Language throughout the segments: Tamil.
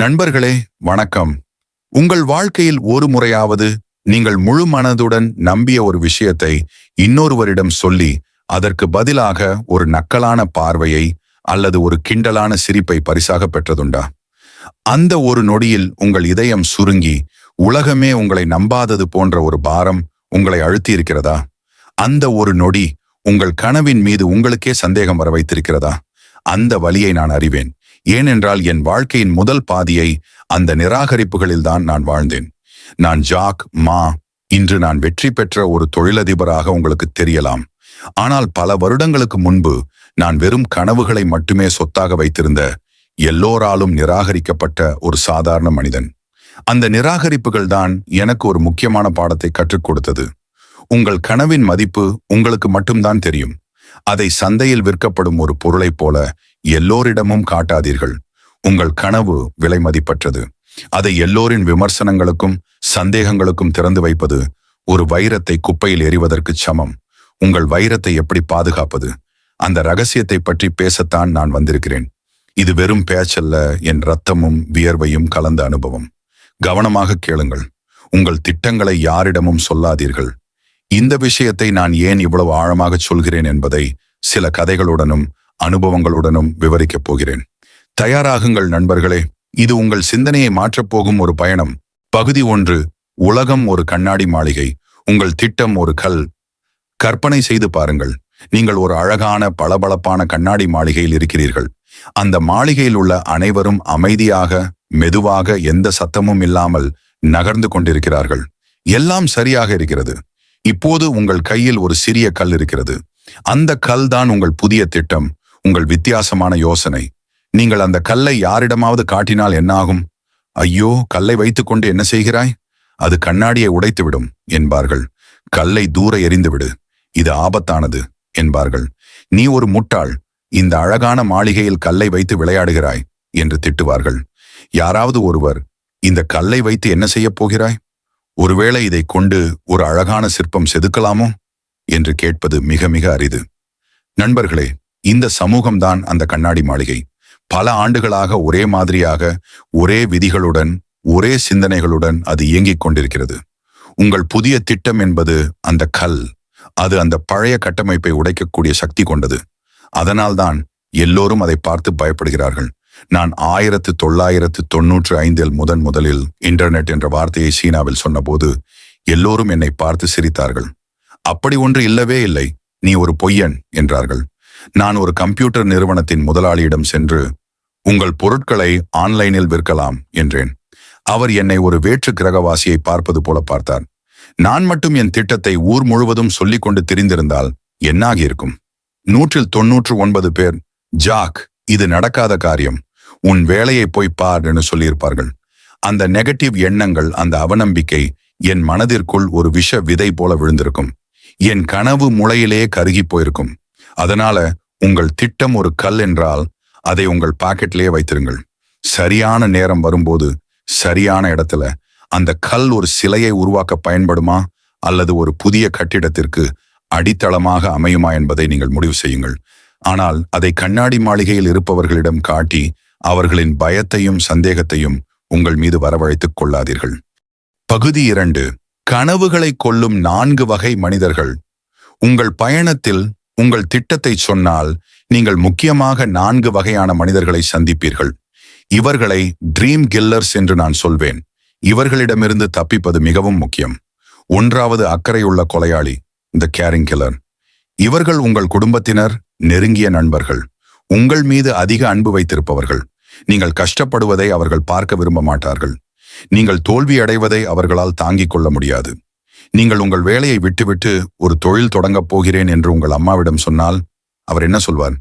நண்பர்களே வணக்கம். உங்கள் வாழ்க்கையில் ஒரு முறையாவது நீங்கள் முழு மனதுடன் நம்பிய ஒரு விஷயத்தை இன்னொருவரிடம் சொல்லி அதற்கு பதிலாக ஒரு நக்கலான பார்வையை அல்லது ஒரு கிண்டலான சிரிப்பை பரிசாக பெற்றதுண்டா? அந்த ஒரு நொடியில் உங்கள் இதயம் சுருங்கி உலகமே உங்களை நம்பாதது போன்ற ஒரு பாரம் உங்களை அழுத்தியிருக்கிறதா? அந்த ஒரு நொடி உங்கள் கனவின் மீது உங்களுக்கே சந்தேகம் வர வைத்திருக்கிறதா? அந்த வழியை நான் அறிவேன். ஏனென்றால் என் வாழ்க்கையின் முதல் பாதியை அந்த நிராகரிப்புகளில்தான் நான் வாழ்ந்தேன். நான் ஜாக் மா இன்று நான் வெற்றி பெற்ற ஒரு தொழிலதிபராக உங்களுக்கு தெரியலாம். ஆனால் பல வருடங்களுக்கு முன்பு நான் வெறும் கனவுகளை மட்டுமே சொத்தாக வைத்திருந்த எல்லோராலும் நிராகரிக்கப்பட்ட ஒரு சாதாரண மனிதன். அந்த நிராகரிப்புகள் தான் எனக்கு ஒரு முக்கியமான பாடத்தை கற்றுக் கொடுத்தது. உங்கள் கனவின் மதிப்பு உங்களுக்கு மட்டும்தான் தெரியும். அதை சந்தையில் விற்கப்படும் ஒரு பொருளைப் போல எல்லோரிடமும் காட்டாதீர்கள். உங்கள் கனவு விலை மதிப்பற்றது. அதை எல்லோரின் விமர்சனங்களுக்கும் சந்தேகங்களுக்கும் திறந்து வைப்பது ஒரு வைரத்தை குப்பையில் எறிவதற்கு சமம். உங்கள் வைரத்தை எப்படி பாதுகாப்பது? அந்த ரகசியத்தை பற்றி பேசத்தான் நான் வந்திருக்கிறேன். இது வெறும் பேச்சல்ல என் ரத்தமும் வியர்வையும் கலந்த அனுபவம். கவனமாக கேளுங்கள். உங்கள் திட்டங்களை யாரிடமும் சொல்லாதீர்கள். இந்த விஷயத்தை நான் ஏன் இவ்வளவு ஆழமாக சொல்கிறேன் என்பதை சில கதைகளுடனும் அனுபவங்களுடனும் விவரிக்கப் போகிறேன். தயாராகுங்கள் நண்பர்களே இது உங்கள் சிந்தனையை மாற்றப்போகும் ஒரு பயணம். பகுதி ஒன்று உலகம் ஒரு கண்ணாடி மாளிகை உங்கள் திட்டம் ஒரு கல். கற்பனை செய்து பாருங்கள் நீங்கள் ஒரு அழகான பளபளப்பான கண்ணாடி மாளிகையில் இருக்கிறீர்கள். அந்த மாளிகையில் உள்ள அனைவரும் அமைதியாக மெதுவாக எந்த சத்தமும் இல்லாமல் நகர்ந்து கொண்டிருக்கிறார்கள். எல்லாம் சரியாக இருக்கிறது. இப்போது உங்கள் கையில் ஒரு சிறிய கல் இருக்கிறது. அந்த கல் தான் உங்கள் புதிய திட்டம். உங்கள் வித்தியாசமான யோசனை. நீங்கள் அந்த கல்லை யாரிடமாவது காட்டினால் என்னாகும்? ஐயோ கல்லை வைத்துக்கொண்டு என்ன செய்கிறாய்? அது கண்ணாடியை உடைத்துவிடும் என்பார்கள். கல்லை தூர எறிந்துவிடு. இது ஆபத்தானது என்பார்கள். நீ ஒரு முட்டாள் இந்த அழகான மாளிகையில் கல்லை வைத்து விளையாடுகிறாய் என்று திட்டுவார்கள். யாராவது ஒருவர் இந்த கல்லை வைத்து என்ன செய்யப் போகிறாய்? ஒருவேளை இதை கொண்டு ஒரு அழகான சிற்பம் செதுக்கலாமோ? என்று கேட்பது மிக மிக அரிது. நண்பர்களே இந்த சமூகம்தான் அந்த கண்ணாடி மாளிகை. பல ஆண்டுகளாக ஒரே மாதிரியாக ஒரே விதிகளுடன் ஒரே சிந்தனைகளுடன் அது இயங்கிக் கொண்டிருக்கிறது. உங்கள் புதிய திட்டம் என்பது அந்த கல். அது அந்த பழைய கட்டமைப்பை உடைக்கக்கூடிய சக்தி கொண்டது. அதனால்தான் எல்லோரும் அதை பார்த்து பயப்படுகிறார்கள். நான் ஆயிரத்து தொள்ளாயிரத்து தொன்னூற்று ஐந்தில் முதன் முதலில் இன்டர்நெட் என்ற வார்த்தையை சீனாவில் சொன்னபோது எல்லோரும் என்னை பார்த்து சிரித்தார்கள். அப்படி ஒன்று இல்லவே இல்லை. நீ ஒரு பொய்யன் என்றார்கள். நான் ஒரு கம்ப்யூட்டர் நிறுவனத்தின் முதலாளியிடம் சென்று உங்கள் பொருட்களை ஆன்லைனில் விற்கலாம் என்றேன். அவர் என்னை ஒரு வேற்று கிரகவாசியை பார்ப்பது போல பார்த்தார். நான் மட்டும் என் திட்டத்தை ஊர் முழுவதும் சொல்லிக் கொண்டு திரிந்திருந்தால் என்னாகியிருக்கும்? நூற்றில் தொன்னூற்று ஒன்பது பேர் ஜாக் இது நடக்காத காரியம். உன் வேலையை போய் பார் என்று சொல்லியிருப்பார்கள். அந்த நெகட்டிவ் எண்ணங்கள் அந்த அவநம்பிக்கை என் மனதிற்குள் ஒரு விஷ விதை போல விழுந்திருக்கும். என் கனவு முளையிலே கருகி போயிருக்கும். அதனால உங்கள் திட்டம் ஒரு கல் என்றால் அதை உங்கள் பாக்கெட்லேயே வைத்திருங்கள். சரியான நேரம் வரும்போது சரியான இடத்துல அந்த கல் ஒரு சிலையை உருவாக்க பயன்படுமா? அல்லது ஒரு புதிய கட்டிடத்திற்கு அடித்தளமாக அமையுமா என்பதை நீங்கள் முடிவு செய்யுங்கள். ஆனால் அதை கண்ணாடி மாளிகையில் இருப்பவர்களிடம் காட்டி அவர்களின் பயத்தையும் சந்தேகத்தையும் உங்கள் மீது வரவழைத்துக் கொள்ளாதீர்கள். பகுதி இரண்டு. கனவுகளை கொல்லும் நான்கு வகை மனிதர்கள். உங்கள் பயணத்தில் உங்கள் திட்டத்தை சொன்னால் நீங்கள் முக்கியமாக நான்கு வகையான மனிதர்களை சந்திப்பீர்கள். இவர்களை ட்ரீம் கில்லர்ஸ் என்று நான் சொல்வேன். இவர்களிடமிருந்து தப்பிப்பது மிகவும் முக்கியம். ஒன்றாவது அக்கறையுள்ள கொலையாளி இந்த கேரிங் கில்லர் இவர்கள் உங்கள் குடும்பத்தினர் நெருங்கிய நண்பர்கள். உங்கள் மீது அதிக அன்பு வைத்திருப்பவர்கள். நீங்கள் கஷ்டப்படுவதை அவர்கள் பார்க்க விரும்ப மாட்டார்கள். நீங்கள் தோல்வி அடைவதை அவர்களால் தாங்கிக் கொள்ள முடியாது. நீங்கள் உங்கள் வேலையை விட்டுவிட்டு ஒரு தொழில் தொடங்கப் போகிறேன் என்று உங்கள் அம்மாவிடம் சொன்னால் அவர் என்ன சொல்வார்?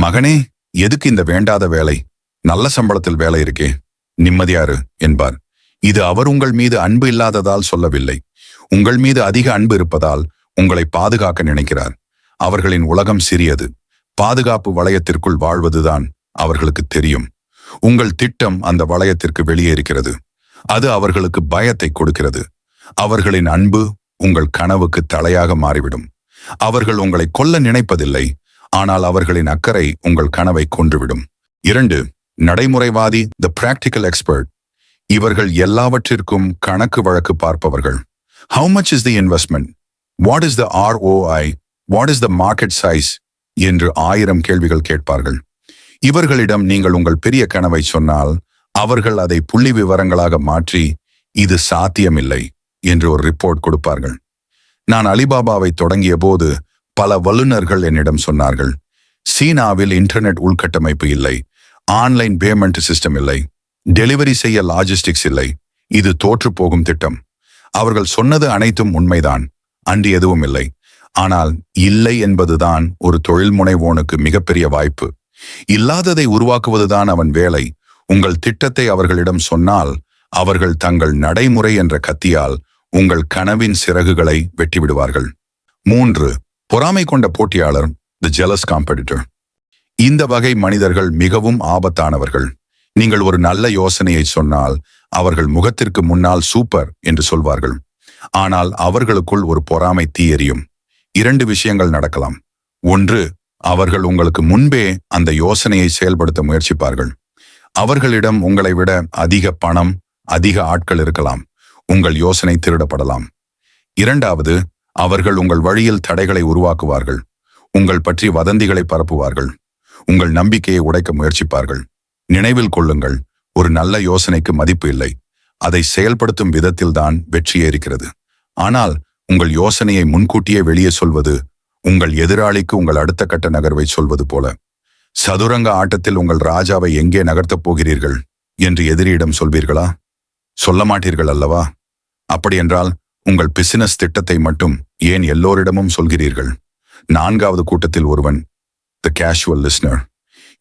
மகனே எதுக்கு இந்த வேண்டாத வேலை? நல்ல சம்பளத்தில் வேலை இருக்கே. நிம்மதியாரு என்பார். இது அவர் உங்கள் மீது அன்பு இல்லாததால் சொல்லவில்லை. உங்கள் மீது அதிக அன்பு இருப்பதால் உங்களை பாதுகாக்க நினைக்கிறார். அவர்களின் உலகம் சிறியது. பாதுகாப்பு வளையத்திற்குள் வாழ்வதுதான் அவர்களுக்கு தெரியும். உங்கள் திட்டம் அந்த வளையத்திற்கு வெளியே இருக்கிறது. அது அவர்களுக்கு பயத்தை கொடுக்கிறது. அவர்களின் அன்பு உங்கள் கனவுக்கு தலையாக மாறிவிடும். அவர்கள் உங்களை கொல்ல நினைப்பதில்லை ஆனால் அவர்களின் அக்கறை உங்கள் கனவை கொன்றுவிடும். இரண்டு நடைமுறைவாதி த பிராக்டிக்கல் எக்ஸ்பர்ட் இவர்கள் எல்லாவற்றிற்கும் கணக்கு வழக்கு பார்ப்பவர்கள். How much is the investment what is the ROI what is the market size என்று ஆயிரம் கேள்விகள் கேட்பார்கள். இவர்களிடம் நீங்கள் உங்கள் பெரிய கனவை சொன்னால் அவர்கள் அதை புள்ளி விவரங்களாக மாற்றி இது சாத்தியமில்லை. என்று ஒரு ரிப்போர்ட் கொடுப்பார்கள். நான் அலிபாபாவை தொடங்கிய போது பல வல்லுநர்கள் என்னிடம் சொன்னார்கள் சீனாவில் இன்டர்நெட் உள்கட்டமைப்பு இல்லை ஆன்லைன் பேமெண்ட் சிஸ்டம் இல்லை டெலிவரி செய்ய லாஜிஸ்டிக்ஸ் இல்லை இது தோற்று போகும் திட்டம். அவர்கள் சொன்னது அனைத்தும் உண்மைதான் அன்று எதுவும் இல்லை. ஆனால் இல்லை என்பதுதான் ஒரு தொழில் முனைவோனுக்கு மிகப்பெரிய வாய்ப்பு. இல்லாததை உருவாக்குவதுதான் அவன் வேலை. உங்கள் திட்டத்தை அவர்களிடம் சொன்னால் அவர்கள் தங்கள் நடைமுறை என்ற கத்தியால் உங்கள் கனவின் சிறகுகளை வெட்டிவிடுவார்கள். மூன்று பொறாமை கொண்ட போட்டியாளர் தி ஜெலஸ் காம்படிட்டர் இந்த வகை மனிதர்கள் மிகவும் ஆபத்தானவர்கள். நீங்கள் ஒரு நல்ல யோசனையை சொன்னால் அவர்கள் முகத்திற்கு முன்னால் சூப்பர் என்று சொல்வார்கள். ஆனால் அவர்களுக்குள் ஒரு பொறாமை தீ எரியும் இரண்டு விஷயங்கள் நடக்கலாம். ஒன்று அவர்கள் உங்களுக்கு முன்பே அந்த யோசனையை செயல்படுத்த முயற்சிப்பார்கள். அவர்களிடம் உங்களை விட அதிக பணம் அதிக ஆட்கள் இருக்கலாம். உங்கள் யோசனை திருடப்படலாம். இரண்டாவது அவர்கள் உங்கள் வழியில் தடைகளை உருவாக்குவார்கள். உங்கள் பற்றி வதந்திகளை பரப்புவார்கள். உங்கள் நம்பிக்கையை உடைக்க முயற்சிப்பார்கள். நினைவில் கொள்ளுங்கள் ஒரு நல்ல யோசனைக்கு மதிப்பு இல்லை. அதை செயல்படுத்தும் விதத்தில்தான் வெற்றியே இருக்கிறது ஆனால் உங்கள் யோசனையை முன்கூட்டியே வெளியே சொல்வது உங்கள் எதிராளிக்கு உங்கள் அடுத்த கட்ட நகர்வை சொல்வது போல. சதுரங்க ஆட்டத்தில் உங்கள் ராஜாவை எங்கே நகர்த்தப் போகிறீர்கள்? என்று எதிரியிடம் சொல்வீர்களா? சொல்ல மாட்டீர்கள் அல்லவா? அப்படியென்றால் உங்கள் பிசினஸ் திட்டத்தை மட்டும் ஏன் எல்லோரிடமும் சொல்கிறீர்கள்? நான்காவது கூட்டத்தில் ஒருவன் த கேஷுவல் லிஸ்னர்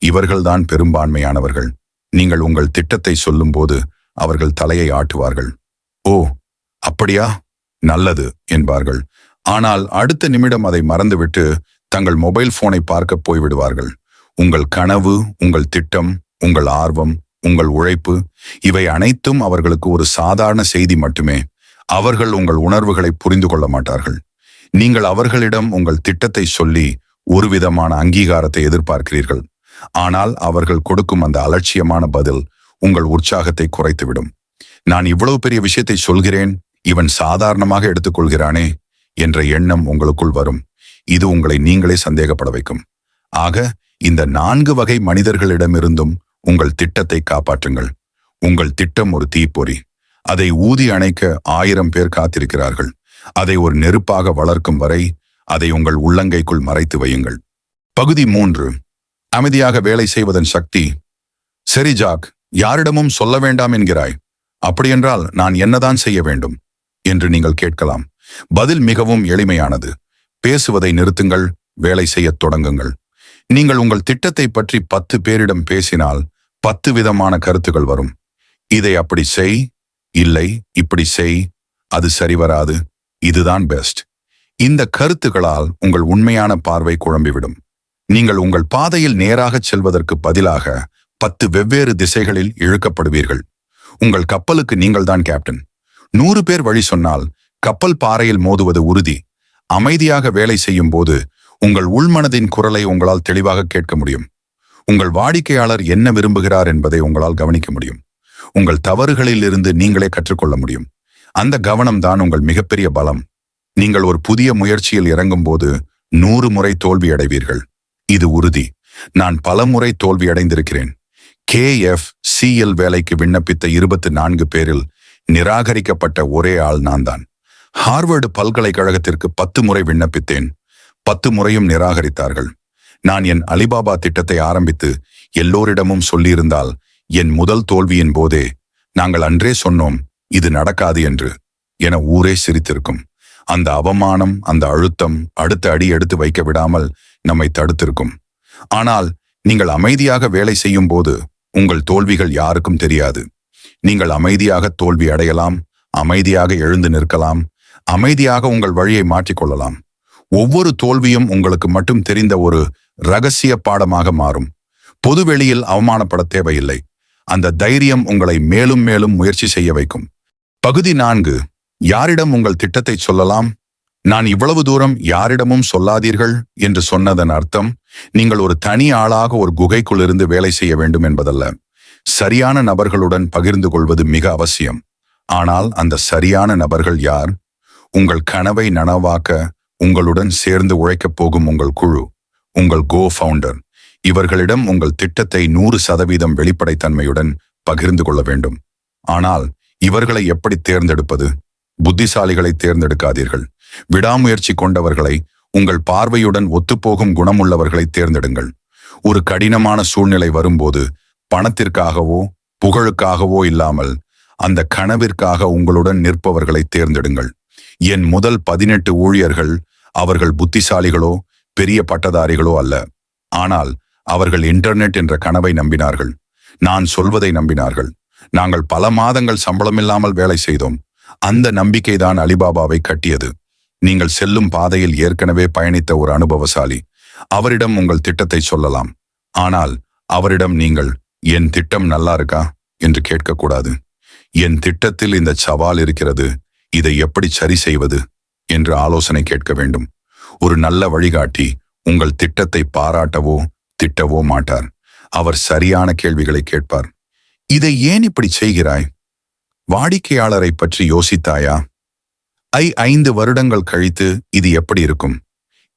இவர்கள்தான் பெரும்பான்மையானவர்கள். நீங்கள் உங்கள் திட்டத்தை சொல்லும்போது அவர்கள் தலையை ஆட்டுவார்கள். ஓ அப்படியா? நல்லது என்பார்கள். ஆனால் அடுத்த நிமிடம் அதை மறந்துவிட்டு தங்கள் மொபைல் போனை பார்க்க போய்விடுவார்கள். உங்கள் கனவு உங்கள் திட்டம் உங்கள் ஆர்வம் உங்கள் உழைப்பு இவை அனைத்தும் அவர்களுக்கு ஒரு சாதாரண செய்தி மட்டுமே. அவர்கள் உங்கள் உணர்வுகளை புரிந்து கொள்ள மாட்டார்கள். நீங்கள் அவர்களிடம் உங்கள் திட்டத்தை சொல்லி ஒரு விதமான அங்கீகாரத்தை எதிர்பார்க்கிறீர்கள். ஆனால் அவர்கள் கொடுக்கும் அந்த அலட்சியமான பதில் உங்கள் உற்சாகத்தை குறைத்துவிடும். நான் இவ்வளவு பெரிய விஷயத்தை சொல்கிறேன் இவன் சாதாரணமாக எடுத்துக்கொள்கிறானே என்ற எண்ணம் உங்களுக்குள் வரும். இது உங்களை நீங்களே சந்தேகப்பட வைக்கும். ஆக இந்த நான்கு வகை மனிதர்களிடமிருந்தும் உங்கள் திட்டத்தை காப்பாற்றுங்கள். உங்கள் திட்டம் ஒரு தீப்பொறி. அதை ஊதி அணைக்க ஆயிரம் பேர் காத்திருக்கிறார்கள். அதை ஒரு நெருப்பாக வளர்க்கும் வரை அதை உங்கள் உள்ளங்கைக்குள் மறைத்து வையுங்கள். பகுதி மூன்று. அமைதியாக வேலை செய்வதன் சக்தி. சரி ஜாக் யாரிடமும் சொல்ல வேண்டாம் என்கிறாய். அப்படியென்றால் நான் என்னதான் செய்ய வேண்டும்? என்று நீங்கள் கேட்கலாம். பதில் மிகவும் எளிமையானது. பேசுவதை நிறுத்துங்கள் வேலை செய்யத் தொடங்குங்கள். நீங்கள் உங்கள் திட்டத்தை பற்றி பத்து பேரிடம் பேசினால் பத்து விதமான கருத்துகள் வரும். இதை அப்படி செய் இல்லை இப்படி செய் அது சரி வராது இதுதான் பெஸ்ட் இந்த கருத்துகளால் உங்கள் உண்மையான பார்வை குழம்பிவிடும். நீங்கள் உங்கள் பாதையில் நேராகச் செல்வதற்கு பதிலாக பத்து வெவ்வேறு திசைகளில் இழுக்கப்படுவீர்கள். உங்கள் கப்பலுக்கு நீங்கள்தான் கேப்டன் நூறு பேர் வழி சொன்னால் கப்பல் பாறையில் மோதுவது உறுதி. அமைதியாக வேலை செய்யும் போது உங்கள் உள்மனதின் குரலை உங்களால் தெளிவாக கேட்க முடியும். உங்கள் வாடிக்கையாளர் என்ன விரும்புகிறார் என்பதை உங்களால் கவனிக்க முடியும். உங்கள் தவறுகளில் இருந்து நீங்களே கற்றுக்கொள்ள முடியும். அந்த கவனம்தான் உங்கள் மிகப்பெரிய பலம். நீங்கள் ஒரு புதிய முயற்சியில் இறங்கும்போது நூறு முறை தோல்வி அடைவீர்கள் இது உறுதி. நான் பல முறை தோல்வி அடைந்திருக்கிறேன் கே எஃப் சிஎல் வேலைக்கு விண்ணப்பித்த இருபத்தி நான்கு பேரில் நிராகரிக்கப்பட்ட ஒரே ஆள் நான் தான் ஹார்வர்டு பல்கலைக்கழகத்திற்கு பத்து முறை விண்ணப்பித்தேன். பத்து முறையும் நிராகரித்தார்கள். நான் என் அலிபாபா திட்டத்தை ஆரம்பித்து எல்லோரிடமும் சொல்லியிருந்தால் என் முதல் தோல்வியின் போதே நாங்கள் அன்றே சொன்னோம் இது நடக்காது என்று என ஊரே சிரித்திருக்கும். அந்த அவமானம் அந்த அழுத்தம் அடுத்த அடி எடுத்து வைக்க விடாமல் நம்மை தடுத்திருக்கும். ஆனால் நீங்கள் அமைதியாக வேலை செய்யும் போது உங்கள் தோல்விகள் யாருக்கும் தெரியாது. நீங்கள் அமைதியாக தோல்வி அடையலாம் அமைதியாக எழுந்து நிற்கலாம் அமைதியாக உங்கள் வழியை மாற்றிக்கொள்ளலாம் ஒவ்வொரு தோல்வியும் உங்களுக்கு மட்டும் தெரிந்த ஒரு ரகசிய பாடமாக மாறும். பொதுவெளியில் அவமானப்பட தேவையில்லை. அந்த தைரியம் உங்களை மேலும் மேலும் முயற்சி செய்ய வைக்கும். பகுதி நான்கு. யாரிடம் உங்கள் திட்டத்தை சொல்லலாம்? நான் இவ்வளவு தூரம் யாரிடமும் சொல்லாதீர்கள் என்று சொன்னதன் அர்த்தம் நீங்கள் ஒரு தனி ஆளாக ஒரு குகைக்குள் இருந்து வேலை செய்ய வேண்டும் என்பதல்ல. சரியான நபர்களுடன் பகிர்ந்து கொள்வது மிக அவசியம். ஆனால் அந்த சரியான நபர்கள் யார்? உங்கள் கனவை நனவாக்க உங்களுடன் சேர்ந்து உழைக்கப் போகும் உங்கள் குழு உங்கள் கோ ஃபவுண்டர் இவர்களிடம் உங்கள் திட்டத்தை நூறு சதவீதம் வெளிப்படைத்தன்மையுடன் பகிர்ந்து கொள்ள வேண்டும். ஆனால் இவர்களை எப்படி தேர்ந்தெடுப்பது? புத்திசாலிகளை தேர்ந்தெடுக்காதீர்கள். விடாமுயற்சி கொண்டவர்களை உங்கள் பார்வையுடன் ஒத்துப்போகும் குணமுள்ளவர்களை தேர்ந்தெடுங்கள். ஒரு கடினமான சூழ்நிலை வரும்போது பணத்திற்காகவோ புகழுக்காகவோ இல்லாமல் அந்த கனவிற்காக உங்களுடன் நிற்பவர்களை தேர்ந்தெடுங்கள். என் முதல் பதினெட்டு ஊழியர்கள் அவர்கள் புத்திசாலிகளோ பெரிய பட்டதாரிகளோ அல்ல. ஆனால் அவர்கள் இன்டர்நெட் என்ற கனவை நம்பினார்கள். நான் சொல்வதை நம்பினார்கள். நாங்கள் பல மாதங்கள் சம்பளமில்லாமல் வேலை செய்தோம். அந்த நம்பிக்கைதான் அலிபாபாவை கட்டியது. நீங்கள் செல்லும் பாதையில் ஏற்கனவே பயணித்த ஒரு அனுபவசாலி. அவரிடம் உங்கள் திட்டத்தை சொல்லலாம். ஆனால் அவரிடம் நீங்கள் என் திட்டம் நல்லா இருக்கா? என்று கேட்கக்கூடாது. என் திட்டத்தில் இந்த சவால் இருக்கிறது. இதை எப்படி சரி செய்வது? என்று ஆலோசனை கேட்க வேண்டும். ஒரு நல்ல வழிகாட்டி உங்கள் திட்டத்தை பாராட்டவோ திட்டவோ மாட்டார். அவர் சரியான கேள்விகளை கேட்பார். இதை ஏன் இப்படி செய்கிறாய்? வாடிக்கையாளரை பற்றி யோசித்தாயா? ஐ ஐந்து வருடங்கள் கழித்து இது எப்படி இருக்கும்?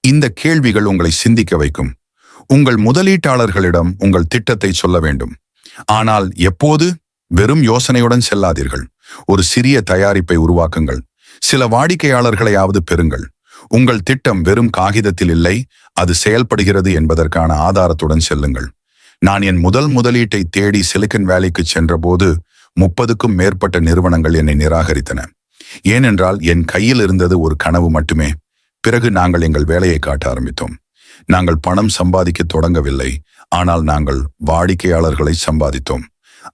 இந்த கேள்விகள் உங்களை சிந்திக்க வைக்கும். உங்கள் முதலீட்டாளர்களிடம் உங்கள் திட்டத்தை சொல்ல வேண்டும். ஆனால் எப்போது? வெறும் யோசனையுடன் செல்லாதீர்கள். ஒரு சிறிய தயாரிப்பை உருவாக்குங்கள். சில வாடிக்கையாளர்களையாவது பெறுங்கள். உங்கள் திட்டம் வெறும் காகிதத்தில் இல்லை அது செயல்படுகிறது என்பதற்கான ஆதாரத்துடன் செல்லுங்கள். நான் என் முதல் முதலீட்டை தேடி சிலிக்கன் வேலிக்கு சென்றபோது முப்பதுக்கும் மேற்பட்ட நிறுவனங்கள் என்னை நிராகரித்தன. ஏனென்றால் என் கையில் இருந்தது ஒரு கனவு மட்டுமே. பிறகு நாங்கள் எங்கள் வேலையை காட்ட ஆரம்பித்தோம். நாங்கள் பணம் சம்பாதிக்க தொடங்கவில்லை ஆனால் நாங்கள் வாடிக்கையாளர்களை சம்பாதித்தோம்.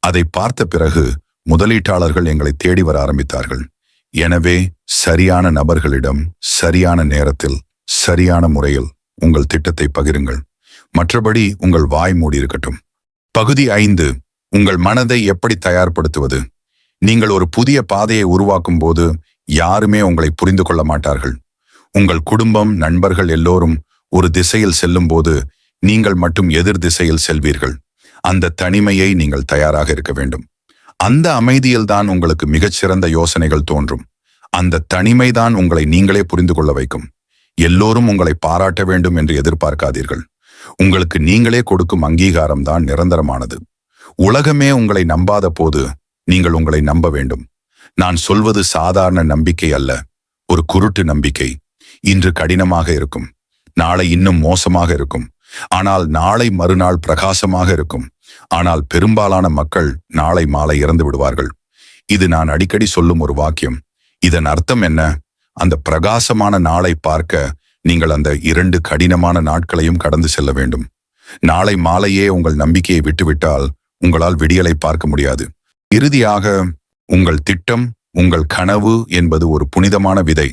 அதை பார்த்த பிறகு முதலீட்டாளர்கள் எங்களை தேடி வர ஆரம்பித்தார்கள். எனவே சரியான நபர்களிடம் சரியான நேரத்தில் சரியான முறையில் உங்கள் திட்டத்தை பகிருங்கள். மற்றபடி உங்கள் வாய் மூடியிருக்கட்டும் பகுதி ஐந்து உங்கள் மனதை எப்படி தயார்படுத்துவது? நீங்கள் ஒரு புதிய பாதையை உருவாக்கும் போது யாருமே உங்களை புரிந்து கொள்ள மாட்டார்கள். உங்கள் குடும்பம் நண்பர்கள் எல்லோரும் ஒரு திசையில் செல்லும் போது நீங்கள் மட்டும் எதிர் திசையில் செல்வீர்கள். அந்த தனிமையை நீங்கள் தயாராக இருக்க வேண்டும். அந்த அமைதியில்தான் உங்களுக்கு மிகச்சிறந்த யோசனைகள் தோன்றும். அந்த தனிமைதான் உங்களை நீங்களே புரிந்து கொள்ள வைக்கும். எல்லோரும் உங்களை பாராட்ட வேண்டும் என்று எதிர்பார்க்காதீர்கள். உங்களுக்கு நீங்களே கொடுக்கும் அங்கீகாரம் தான் நிரந்தரமானது. உலகமே உங்களை நம்பாத போது நீங்கள் உங்களை நம்ப வேண்டும். நான் சொல்வது சாதாரண நம்பிக்கை அல்ல ஒரு குருட்டு நம்பிக்கை. இன்று கடினமாக இருக்கும். நாளை இன்னும் மோசமாக இருக்கும். ஆனால் நாளை மறுநாள் பிரகாசமாக இருக்கும். ஆனால் பெரும்பாலான மக்கள் நாளை மாலை இறந்து விடுவார்கள். இது நான் அடிக்கடி சொல்லும் ஒரு வாக்கியம். இதன் அர்த்தம் என்ன? அந்த பிரகாசமான நாளை பார்க்க நீங்கள் அந்த இரண்டு கடினமான நாட்களையும் கடந்து செல்ல வேண்டும். நாளை மாலையே உங்கள் நம்பிக்கையை விட்டுவிட்டால் உங்களால் விடியலை பார்க்க முடியாது. இறுதியாக உங்கள் திட்டம் உங்கள் கனவு என்பது ஒரு புனிதமான விதை.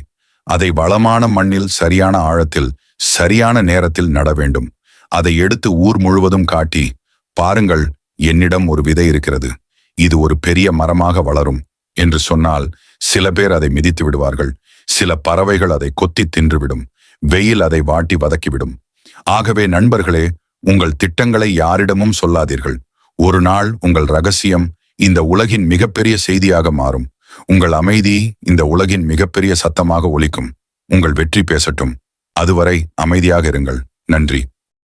அதை வளமான மண்ணில் சரியான ஆழத்தில் சரியான நேரத்தில் நட வேண்டும். அதை எடுத்து ஊர் முழுவதும் காட்டி பாருங்கள் என்னிடம் ஒரு விதை இருக்கிறது. இது ஒரு பெரிய மரமாக வளரும். என்று சொன்னால் சில பேர் அதை மிதித்து விடுவார்கள். சில பறவைகள் அதை கொத்தி தின்றுவிடும். வெயில் அதை வாட்டி வதக்கிவிடும். ஆகவே நண்பர்களே உங்கள் திட்டங்களை யாரிடமும் சொல்லாதீர்கள். ஒரு நாள் உங்கள் ரகசியம் இந்த உலகின் மிகப்பெரிய செய்தியாக மாறும். உங்கள் அமைதி இந்த உலகின் மிகப்பெரிய சத்தமாக ஒலிக்கும். உங்கள் வெற்றி பேசட்டும். அதுவரை அமைதியாக இருங்கள். நன்றி.